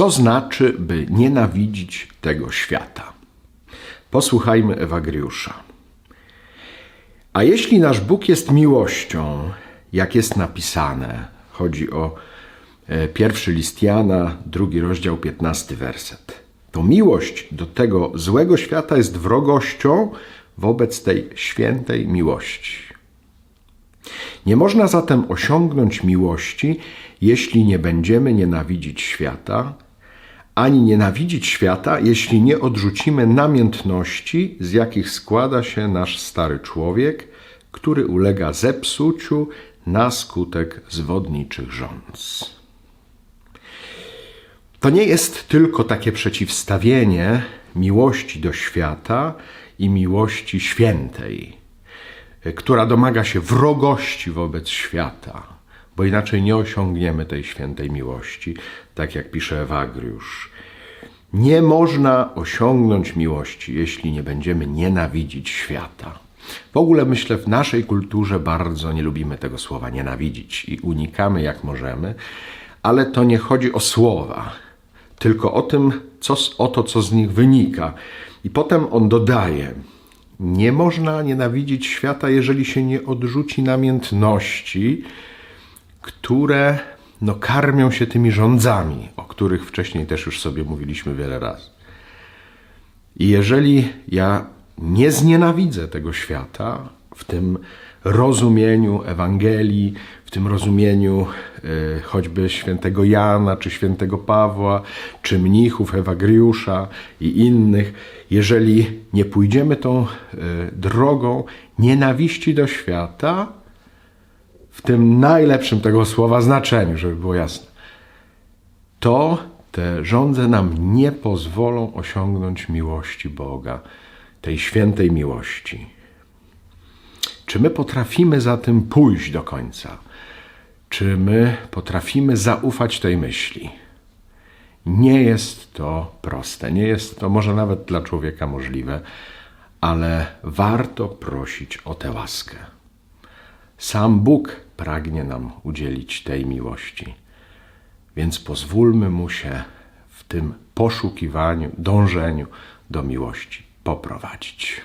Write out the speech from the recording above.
Co znaczy, by nienawidzić tego świata? Posłuchajmy Ewagriusza. A jeśli nasz Bóg jest miłością, jak jest napisane, chodzi o e, pierwszy list Jana, drugi rozdział, piętnasty werset, to miłość do tego złego świata jest wrogością wobec tej świętej miłości. Nie można zatem osiągnąć miłości, jeśli nie będziemy nienawidzić świata, ani nienawidzić świata, jeśli nie odrzucimy namiętności, z jakich składa się nasz stary człowiek, który ulega zepsuciu na skutek zwodniczych rządz. To nie jest tylko takie przeciwstawienie miłości do świata i miłości świętej, która domaga się wrogości wobec świata, bo inaczej nie osiągniemy tej świętej miłości, tak jak pisze Ewagriusz. Nie można osiągnąć miłości, jeśli nie będziemy nienawidzić świata. W ogóle myślę, w naszej kulturze bardzo nie lubimy tego słowa nienawidzić i unikamy jak możemy, ale to nie chodzi o słowa, tylko o tym, co, o to, co z nich wynika. I potem on dodaje: Nie można nienawidzić świata, jeżeli się nie odrzuci namiętności, które no, karmią się tymi rządzami, o których wcześniej też już sobie mówiliśmy wiele razy. I jeżeli ja nie znienawidzę tego świata w tym rozumieniu Ewangelii, w tym rozumieniu e, choćby świętego Jana, czy świętego Pawła, czy mnichów Ewagriusza i innych, jeżeli nie pójdziemy tą e, drogą nienawiści do świata, w tym najlepszym tego słowa znaczeniu, żeby było jasne, to te żądze nam nie pozwolą osiągnąć miłości Boga, tej świętej miłości. Czy my potrafimy za tym pójść do końca? Czy my potrafimy zaufać tej myśli? Nie jest to proste, nie jest to może nawet dla człowieka możliwe, ale warto prosić o tę łaskę. Sam Bóg pragnie nam udzielić tej miłości, więc pozwólmy mu się w tym poszukiwaniu, dążeniu do miłości poprowadzić.